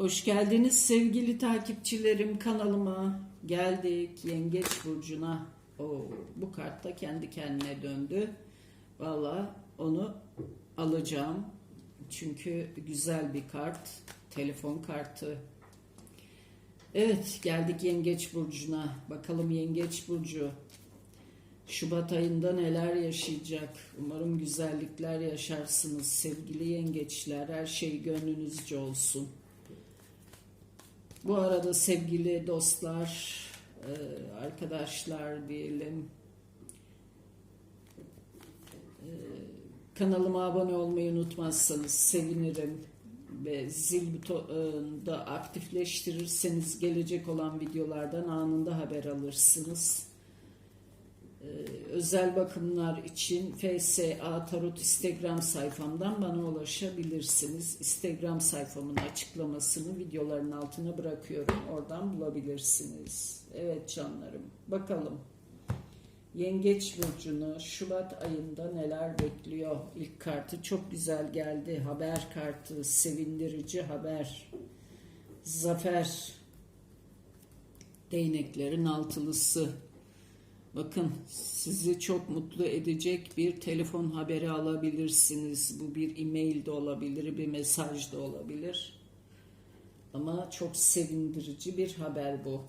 Hoş geldiniz sevgili takipçilerim kanalıma. Geldik Yengeç Burcu'na. Oo, bu kart da kendi kendine döndü. Valla onu alacağım. Çünkü güzel bir kart. Telefon kartı. Evet geldik Yengeç Burcu'na. Bakalım Yengeç Burcu Şubat ayında neler yaşayacak? Umarım güzellikler yaşarsınız sevgili yengeçler. Her şey gönlünüzce olsun. Bu arada sevgili dostlar, e, arkadaşlar diyelim. e, Kanalıma abone olmayı unutmazsanız sevinirim. Ve zil butonunu da aktifleştirirseniz gelecek olan videolardan anında haber alırsınız. Ee, özel bakımlar için FSA Tarot Instagram sayfamdan bana ulaşabilirsiniz. Instagram sayfamın açıklamasını videoların altına bırakıyorum. Oradan bulabilirsiniz. Evet canlarım. Bakalım. Yengeç burcunu Şubat ayında neler bekliyor? İlk kartı çok güzel geldi. Haber kartı, sevindirici haber. Zafer. Değneklerin altılısı. Bakın sizi çok mutlu edecek bir telefon haberi alabilirsiniz. Bu bir e-mail de olabilir, bir mesaj da olabilir. Ama çok sevindirici bir haber bu.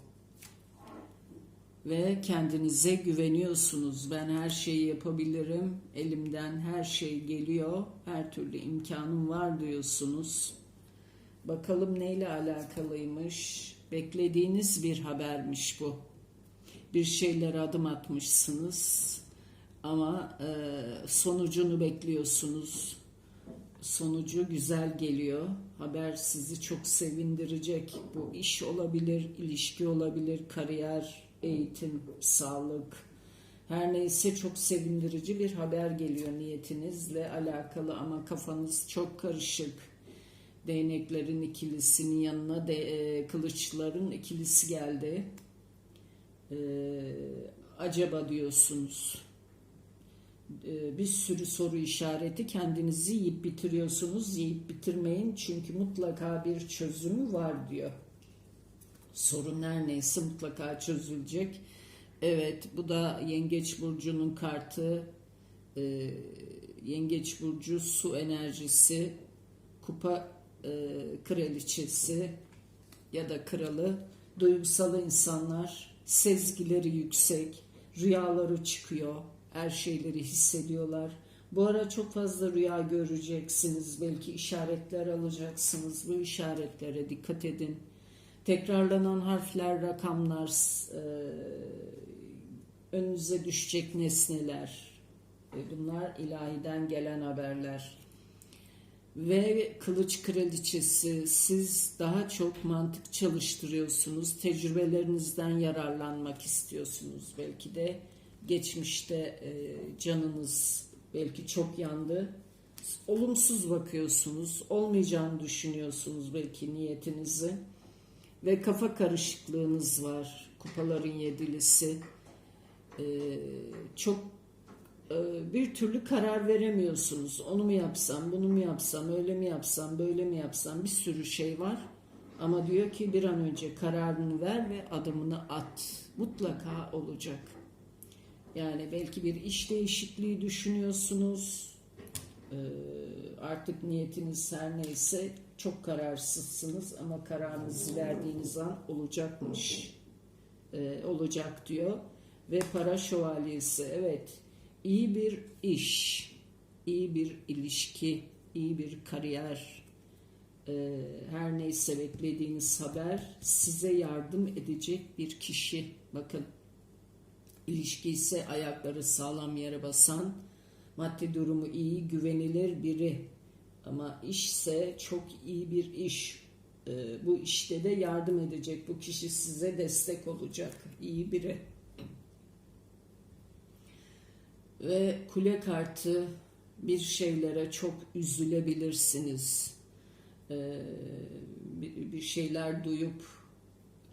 Ve kendinize güveniyorsunuz. Ben her şeyi yapabilirim. Elimden her şey geliyor. Her türlü imkanım var diyorsunuz. Bakalım neyle alakalıymış. Beklediğiniz bir habermiş bu bir şeylere adım atmışsınız ama e, sonucunu bekliyorsunuz. Sonucu güzel geliyor. Haber sizi çok sevindirecek. Bu iş olabilir, ilişki olabilir, kariyer, eğitim, sağlık. Her neyse çok sevindirici bir haber geliyor niyetinizle alakalı ama kafanız çok karışık. Değneklerin ikilisinin yanına de, e, kılıçların ikilisi geldi ee, acaba diyorsunuz. Ee, bir sürü soru işareti kendinizi yiyip bitiriyorsunuz. Yiyip bitirmeyin çünkü mutlaka bir çözümü var diyor. Sorun her neyse mutlaka çözülecek. Evet bu da Yengeç Burcu'nun kartı. Ee, Yengeç Burcu su enerjisi, kupa e, kraliçesi ya da kralı, duygusal insanlar, sezgileri yüksek, rüyaları çıkıyor, her şeyleri hissediyorlar. Bu ara çok fazla rüya göreceksiniz, belki işaretler alacaksınız. Bu işaretlere dikkat edin. Tekrarlanan harfler, rakamlar, e, önünüze düşecek nesneler. E, bunlar ilahiden gelen haberler ve kılıç kraliçesi siz daha çok mantık çalıştırıyorsunuz tecrübelerinizden yararlanmak istiyorsunuz. Belki de geçmişte e, canınız belki çok yandı. Olumsuz bakıyorsunuz olmayacağını düşünüyorsunuz belki niyetinizi. Ve kafa karışıklığınız var kupaların yedilisi. E, çok bir türlü karar veremiyorsunuz. Onu mu yapsam, bunu mu yapsam, öyle mi yapsam, böyle mi yapsam bir sürü şey var. Ama diyor ki bir an önce kararını ver ve adımını at. Mutlaka olacak. Yani belki bir iş değişikliği düşünüyorsunuz. E, artık niyetiniz her neyse çok kararsızsınız ama kararınızı verdiğiniz an olacakmış. E, olacak diyor. Ve para şövalyesi evet iyi bir iş, iyi bir ilişki, iyi bir kariyer, e, her neyse beklediğiniz haber size yardım edecek bir kişi. Bakın ilişki ise ayakları sağlam yere basan, maddi durumu iyi, güvenilir biri. Ama işse çok iyi bir iş. E, bu işte de yardım edecek. Bu kişi size destek olacak. iyi biri. Ve kule kartı bir şeylere çok üzülebilirsiniz. Ee, bir şeyler duyup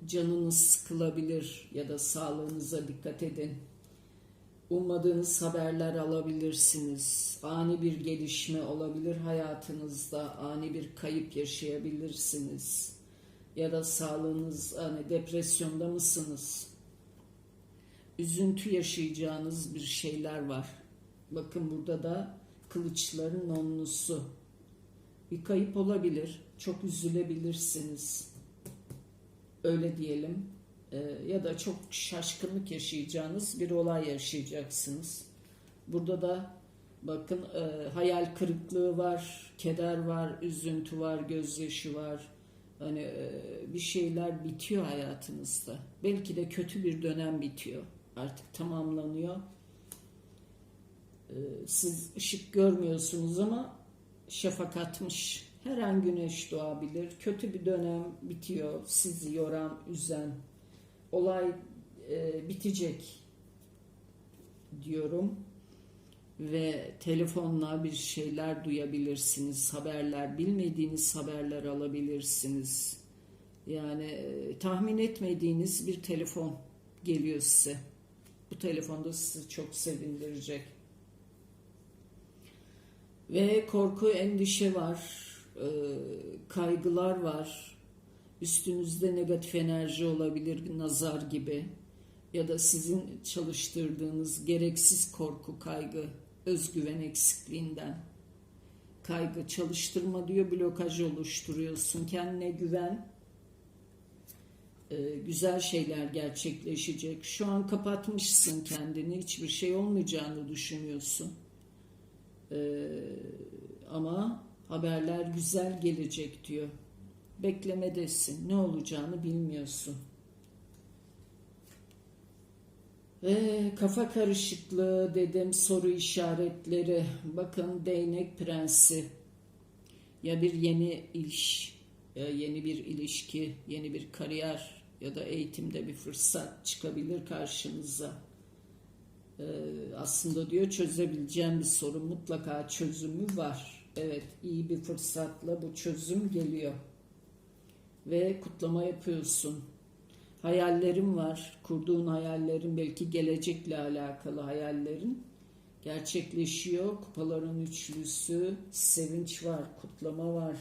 canınız sıkılabilir ya da sağlığınıza dikkat edin. Ummadığınız haberler alabilirsiniz. Ani bir gelişme olabilir hayatınızda. Ani bir kayıp yaşayabilirsiniz. ya da sağlığınız hani depresyonda mısınız? Üzüntü yaşayacağınız bir şeyler var. Bakın burada da kılıçların onlusu. Bir kayıp olabilir. Çok üzülebilirsiniz. Öyle diyelim. Ee, ya da çok şaşkınlık yaşayacağınız bir olay yaşayacaksınız. Burada da bakın e, hayal kırıklığı var, keder var, üzüntü var, gözyaşı var. Hani e, bir şeyler bitiyor hayatınızda. Belki de kötü bir dönem bitiyor. Artık tamamlanıyor. Ee, siz ışık görmüyorsunuz ama şafak atmış. Her an güneş doğabilir. Kötü bir dönem bitiyor. Sizi yoran, üzen. Olay e, bitecek diyorum. Ve telefonla bir şeyler duyabilirsiniz. Haberler, bilmediğiniz haberler alabilirsiniz. Yani e, tahmin etmediğiniz bir telefon geliyor size. Bu telefonda sizi çok sevindirecek. Ve korku, endişe var, e, kaygılar var. Üstünüzde negatif enerji olabilir, nazar gibi. Ya da sizin çalıştırdığınız gereksiz korku, kaygı, özgüven eksikliğinden. Kaygı çalıştırma diyor, blokaj oluşturuyorsun. Kendine güven, güzel şeyler gerçekleşecek. Şu an kapatmışsın kendini, hiçbir şey olmayacağını düşünüyorsun. Ee, ama haberler güzel gelecek diyor. Beklemedesin. Ne olacağını bilmiyorsun. Ve kafa karışıklığı dedim soru işaretleri. Bakın değnek prensi. Ya bir yeni iş, yeni bir ilişki, yeni bir kariyer ya da eğitimde bir fırsat çıkabilir karşınıza ee, aslında diyor çözebileceğim bir sorun mutlaka çözümü var. Evet iyi bir fırsatla bu çözüm geliyor. Ve kutlama yapıyorsun. Hayallerin var. Kurduğun hayallerin belki gelecekle alakalı hayallerin gerçekleşiyor. Kupaların üçlüsü, sevinç var, kutlama var.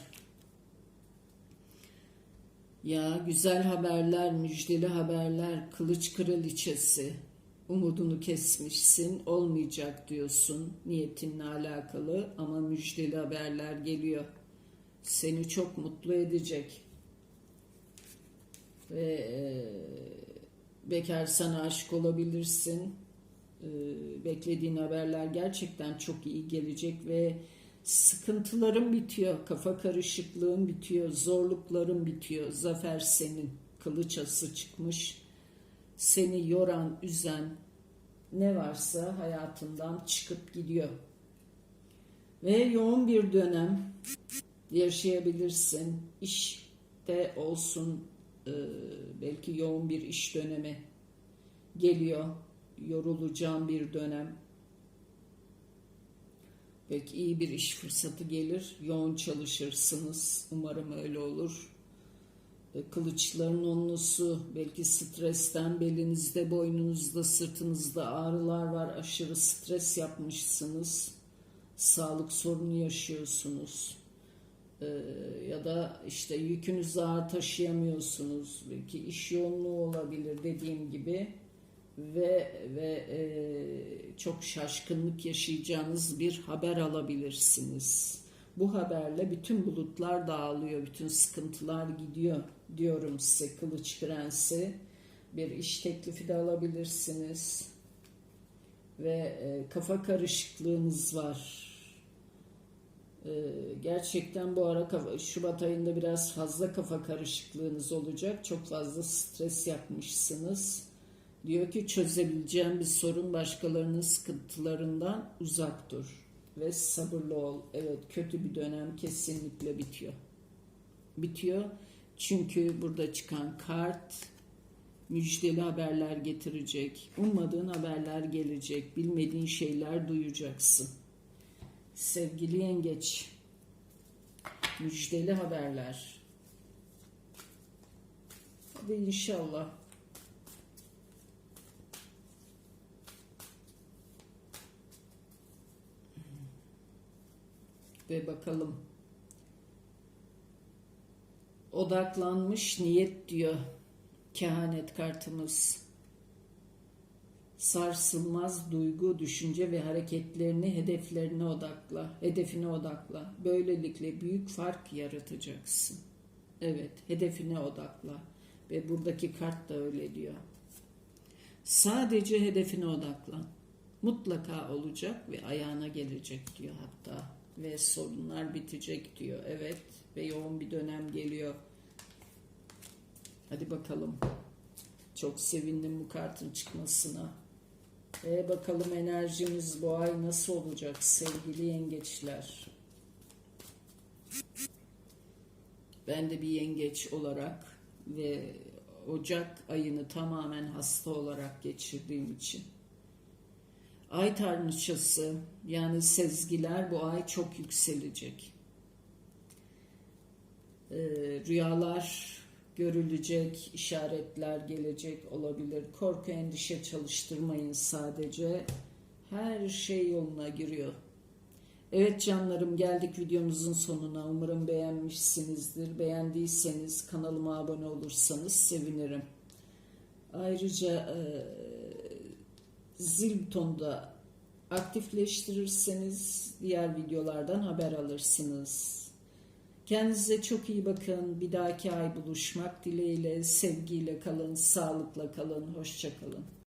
Ya güzel haberler, müjdeli haberler, kılıç kraliçesi, umudunu kesmişsin, olmayacak diyorsun niyetinle alakalı ama müjdeli haberler geliyor. Seni çok mutlu edecek. Ve e, bekar sana aşık olabilirsin. E, beklediğin haberler gerçekten çok iyi gelecek ve sıkıntıların bitiyor, kafa karışıklığın bitiyor, zorlukların bitiyor. Zafer senin, kılıç ası çıkmış seni yoran, üzen ne varsa hayatından çıkıp gidiyor. Ve yoğun bir dönem yaşayabilirsin. İşte olsun e, belki yoğun bir iş dönemi geliyor. Yorulacağım bir dönem. Belki iyi bir iş fırsatı gelir. Yoğun çalışırsınız. Umarım öyle olur. Kılıçların onlusu, belki stresten belinizde, boynunuzda, sırtınızda ağrılar var, aşırı stres yapmışsınız, sağlık sorunu yaşıyorsunuz. Ee, ya da işte yükünüzü ağır taşıyamıyorsunuz, belki iş yoğunluğu olabilir dediğim gibi ve ve e, çok şaşkınlık yaşayacağınız bir haber alabilirsiniz. Bu haberle bütün bulutlar dağılıyor, bütün sıkıntılar gidiyor diyorum size Kılıç Prensi. Bir iş teklifi de alabilirsiniz. Ve e, kafa karışıklığınız var. E, gerçekten bu ara Şubat ayında biraz fazla kafa karışıklığınız olacak. Çok fazla stres yapmışsınız. Diyor ki çözebileceğim bir sorun başkalarının sıkıntılarından uzak dur ve sabırlı ol. Evet kötü bir dönem kesinlikle bitiyor. Bitiyor çünkü burada çıkan kart müjdeli haberler getirecek. Ummadığın haberler gelecek. Bilmediğin şeyler duyacaksın. Sevgili yengeç, müjdeli haberler. Hadi inşallah. Ve bakalım Odaklanmış niyet diyor kehanet kartımız. Sarsılmaz duygu, düşünce ve hareketlerini hedeflerine odakla, hedefine odakla. Böylelikle büyük fark yaratacaksın. Evet, hedefine odakla. Ve buradaki kart da öyle diyor. Sadece hedefine odaklan. Mutlaka olacak ve ayağına gelecek diyor hatta. Ve sorunlar bitecek diyor. Evet ve yoğun bir dönem geliyor. Hadi bakalım. Çok sevindim bu kartın çıkmasına. E bakalım enerjimiz bu ay nasıl olacak sevgili yengeçler. Ben de bir yengeç olarak ve Ocak ayını tamamen hasta olarak geçirdiğim için. Ay tanrıçası yani sezgiler bu ay çok yükselecek. Ee, rüyalar görülecek, işaretler gelecek olabilir. Korku, endişe çalıştırmayın sadece. Her şey yoluna giriyor. Evet canlarım geldik videomuzun sonuna. Umarım beğenmişsinizdir. Beğendiyseniz kanalıma abone olursanız sevinirim. Ayrıca e, zil butonu da aktifleştirirseniz diğer videolardan haber alırsınız. Kendinize çok iyi bakın. Bir dahaki ay buluşmak dileğiyle, sevgiyle kalın, sağlıkla kalın, hoşça kalın.